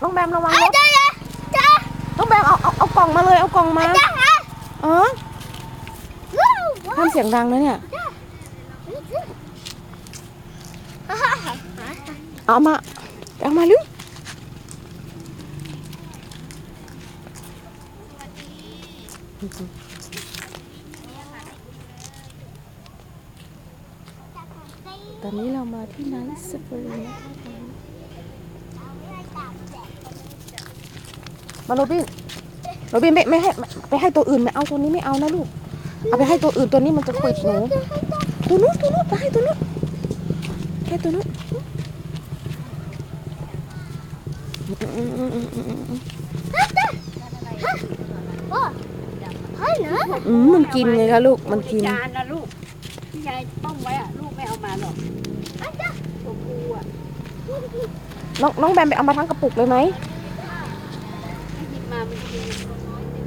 น้องแบมระวังรถจ้าจ้าจ้าน้องแบมเอาเอาเอากล่องมาเลยเอากล่องมาจ้าฮะอ๋อว้าวห้ามเสียงดังนะเนี่ยฮ่าฮ่าฮ่าเอามาเอามาลูกตอนนี้เรามาที่ไนท์สปรีนะคะ มาโรบินโรบินไม่ไม่ให้ไปให้ตัวอื่นไม่เอาตัวนี้ไม่เอานะลูก เอาไปให้ตัวอื่นตัวนี้มันจะขวิดหนู ตัวนู้นตัวนู้นไปให้ตัวนู้นให้ตัวนู้นว้าวเฮ้ยนะอืมมันกินไงคะลูก มันกินจานนะลูกที่ยายต้มไว้อะลูกไม่เอามาหรอกตัวปูอะน้องน้องแบมไปเอามาทั้งกระปุกเลยไหม ให้หยิบมามันกิน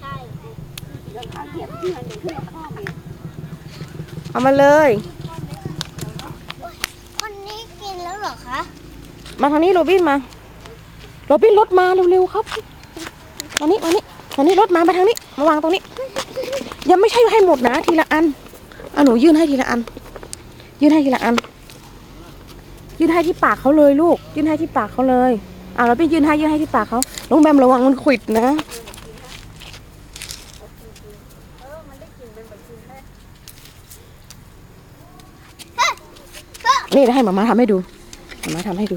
ใช่แล้วข้าวเหยียบที่มันอยู่ที่ข้อมีเอามาเลย คนนี้กินแล้วเหรอคะมาทางนี้โรบินมา โรบินรถมาเร็วๆครับมานี้มานี้มานี้รถมามาทางนี้ มาวางตรงนี้ ยังไม่ใช่ให้หมดนะ ทีละอันเอาหนูยื่นให้ทีละอัน ยื่นให้ทีละอัน ยื่นให้ที่ปากเขาเลยลูก ยื่นให้ที่ปากเขาเลยอ่าเราไปยื่นให้ยื่นให้ที่ปากเขาน้องแบมระวังมันขวิดนะนี่ให้หมามาทำให้ดูหมามาทำให้ดู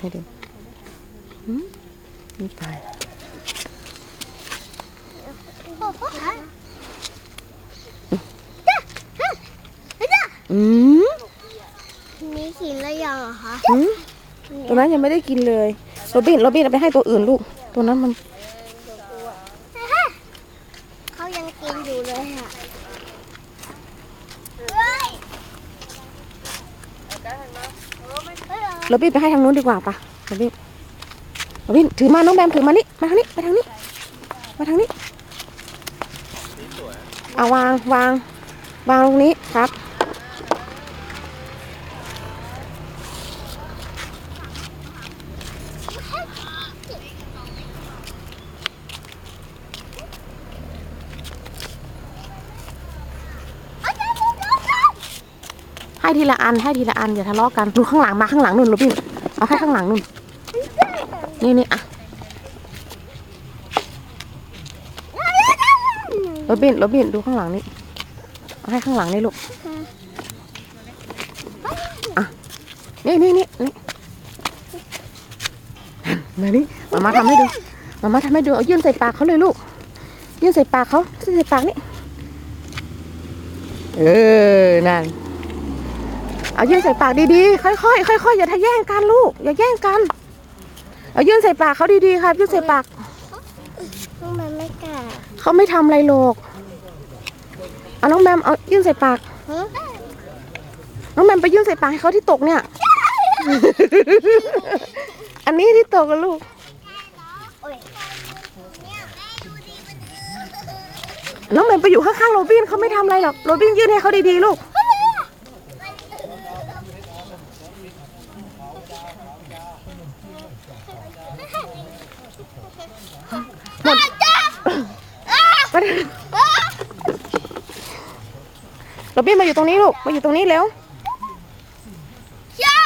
ให้ดูหืมนี่ตายอืม กินแล้วยังเหรอคะหืมตัวนั้นยังไม่ได้กินเลยโรบินโรบินเอาไปให้ตัวอื่นลูก ตัวนั้นมันเขายังกินอยู่เลยอะเฮ้ยโรบินไปให้ทางนู้นดีกว่าปะโรบินโรบินถือมาน้องแบมถือมานี่มาทางนี้มาทางนี้มาทางนี้เอาวางวางวางตรงนี้ครับ ให้ทีละอันให้ทีละอันอย่าทะเลาะกันดูข้างหลังมาข้างหลังนู่นโรบินเอาให้ข้างหลังนู่นนี่นี่อะโรบินโรบินดูข้างหลังนี่เอาให้ข้างหลังนี่ลูกอะนี่นี่นี่นี่มานี่มามาทำให้ดูมามาทำให้ดูเอายื่นใส่ปากเขาเลยลูก ยื่นใส่ปากเขายื่นใส่ปากนี่เออนั่น เอายื่นใส่ปากดีๆ ค่อยๆ ค่อยๆ อย่าทะแย่งกันลูก อย่าแย่งกัน เอายื่นใส่ปากเขาดีๆ ครับ ยื่นใส่ปากทำไมไม่กล้าเขาไม่ทำอะไรหรอกเอาน้องแบมเอายื่นใส่ปากฮะน้องแบมไปยื่นใส่ปากให้เขาที่ตกเนี่ย อันนี้ที่ตกกันลูก โอ้ยน้องแบมไปอยู่ข้างๆโรบินเขาไม่ทำอะไรหรอก โรบินยื่นให้เขาดีๆ ลูก หมดมาดิโรบินมาอยู่ตรงนี้ลูก มาอยู่ตรงนี้เร็วจ้า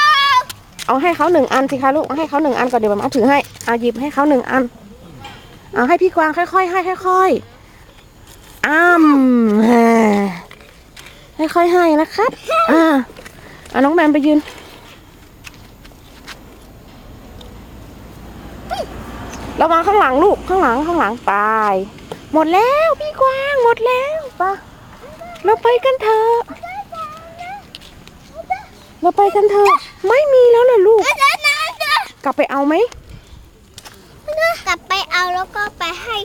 เอาให้เขาหนึ่งอันสิคะลูก เอาให้เขาหนึ่งอันก่อนเดี๋ยวมาถือให้ เอาหยิบให้เขาหนึ่งอัน เอาให้พี่กวางค่อยๆให้ค่อยๆอ้ำอ่าค่อยๆให้นะครับ อ่าเอาน้องแบมไปยืน ระวังข้างหลังลูกข้างหลังข้างหลังไปหมดแล้วพี่กวางหมดแล้วไปะเราไปกันเถอะเราไปกันเถอะไม่มีแล้วล่ะลูก กลับไปเอาไหมกลับไปเอาแล้วก็ไปให้